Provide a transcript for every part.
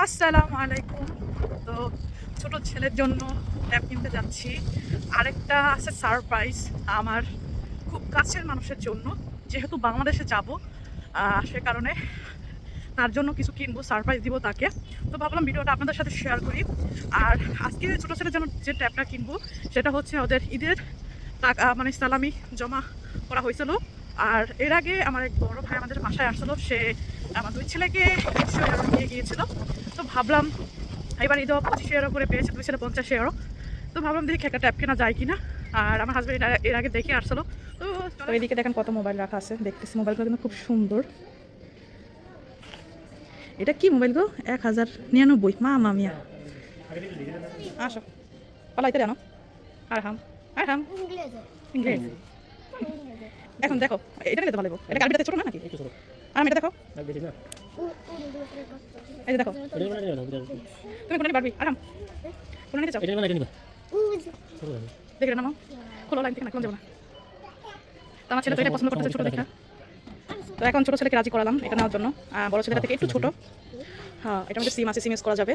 আসসালামু আলাইকুম। তো ছোট ছেলের জন্য ট্যাব কিনতে যাচ্ছি। আরেকটা আছে সারপ্রাইজ আমার খুব কাছের মানুষের জন্য। যেহেতু বাংলাদেশে যাব সে কারণে তার জন্য কিছু কিনবো সারপ্রাইজ দিব তাকে। তো ভাবলাম ভিডিওটা আপনাদের সাথে শেয়ার করি। আর আজকে ছোটো ছেলের জন্য যে ট্যাবটা কিনবো, সেটা হচ্ছে ওদের ঈদের টাকা মানে সালামি জমা করা হয়েছিল। আর এর আগে আমার এক বড় ভাই আমাদের বাসায় আসলো সে আমার দুই ছেলেকে নিয়ে গিয়েছিল। ভাবলাম এবার ঈদ পঁচিশ এরো করে পেয়েছে দুই ছেলে পঞ্চাশ এরো তো ভাবলাম দেখি একটা ট্যাব কেনা যায় কিনা। আর আমার হাজব্যান্ড এর আগে দেখে আসছিল তো তো এদিকে দেখেন কত মোবাইল রাখা আছে দেখতেছি। মোবাইলগুলো কিন্তু খুব সুন্দর। এটা কি মোবাইল গো? এক হাজার নিরানব্বই। মা মামিয়া আসো। পালাইতে জানো আর হাম আর হাম ইংরেজি। এখন দেখো এটা নিতে ভালো এটা কালবিটাতে ছোট না নাকি? একটু ছোট। আর এটা দেখো। এই দেখো। নিবা তুমি কোনটা পারবি? আরাম। কোনটা নিতে চাও? এটা মানে এটা নিবা। দেখে নাও খোলো লাইন থেকে না কোন যাব না তো আমার ছেলে তো এটা পছন্দ করতেছে ছোট দেখা। তো এখন ছোট ছেলেকে রাজি করালাম এটা নেওয়ার জন্য। আর বড় ছেলেটা থেকে একটু ছোট। হ্যাঁ এটা মধ্যে সিম আছে সিম করা যাবে।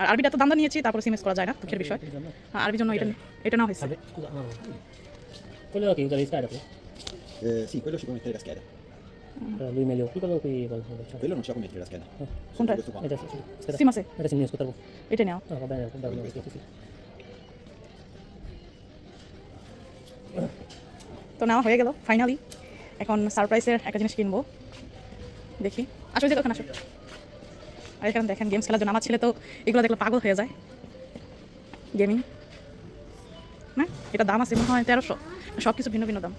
আর আরবিটা তো দামদা নিয়েছি তারপরে সিম করা যায় না দুঃখের বিষয়। হ্যাঁ আরবির জন্য এটা এটা নেওয়া হয়েছে। Lui meglio. তো নেওয়া হয়ে গেল ফাইনালি এখন সারপ্রাইজের একটা জিনিস কিনবো দেখি আসো যে ওখানে আসো আর এখানে দেখেন গেমস খেলার জন্য আমার ছেলে তো এগুলো দেখলে পাগল হয়ে যায় গেমিং না এটা দাম আছে মনে হয় তেরোশো সব কিছু ভিন্ন ভিন্ন দাম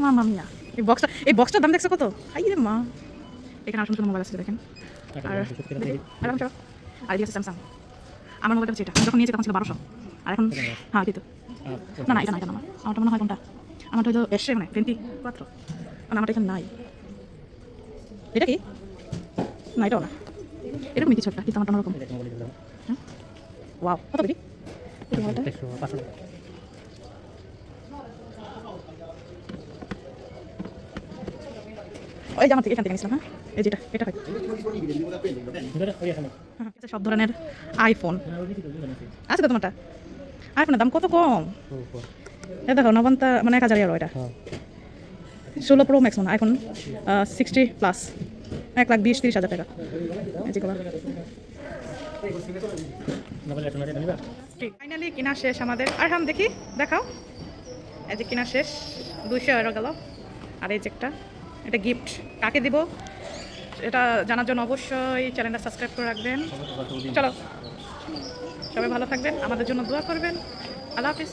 মা মামিয়া এই বক্সটা এই বক্সটার দাম দেখছ কত? হাই রে মা। এখানে আর সুন্দর মোবাইল আছে দেখেন। আর আর এদিকে আছে স্যামসাং আমার মোবাইলটা হচ্ছে এটা। যখন নিয়েছি তখন ছিল বারোশো। আর এখন হ্যাঁ দিত না না এটা না এটা না আমার। আমারটা মনে হয় কোনটা? আমারটা হয়তো এসে মানে টোয়েন্টি মাত্র মানে আমারটা এখানে নাই। এটা কি? না এটাও না। এরকম কিছু একটা কিন্তু আমারটা অন্যরকম। ওয়াও কত বেশি এই মোবাইলটা ওই আমার থেকে এখান থেকে নিয়েছিলাম হ্যাঁ? এই যেটা এটা হয়। হ্যাঁ, সব ধরনের আইফোন আছে তো তোমারটা? আইফোনের দাম কত কম? এটা দেখো নবন্তা মানে এক হাজার এরো এটা। ষোলো প্রো ম্যাক্স মানে আইফোন সিক্সটি প্লাস এক লাখ বিশ তিরিশ হাজার টাকা। ফাইনালি কিনা শেষ আমাদের। আর হাম দেখি দেখাও। এই যে কিনা শেষ দুশো এরো গেল। আর এই যে একটা। এটা গিফট কাকে দিব? এটা জানার জন্য অবশ্যই চ্যানেলটা সাবস্ক্রাইব করে রাখবেন। চলো। সবাই ভালো থাকবেন আমাদের জন্য দোয়া করবেন। আল্লাহ হাফিজ।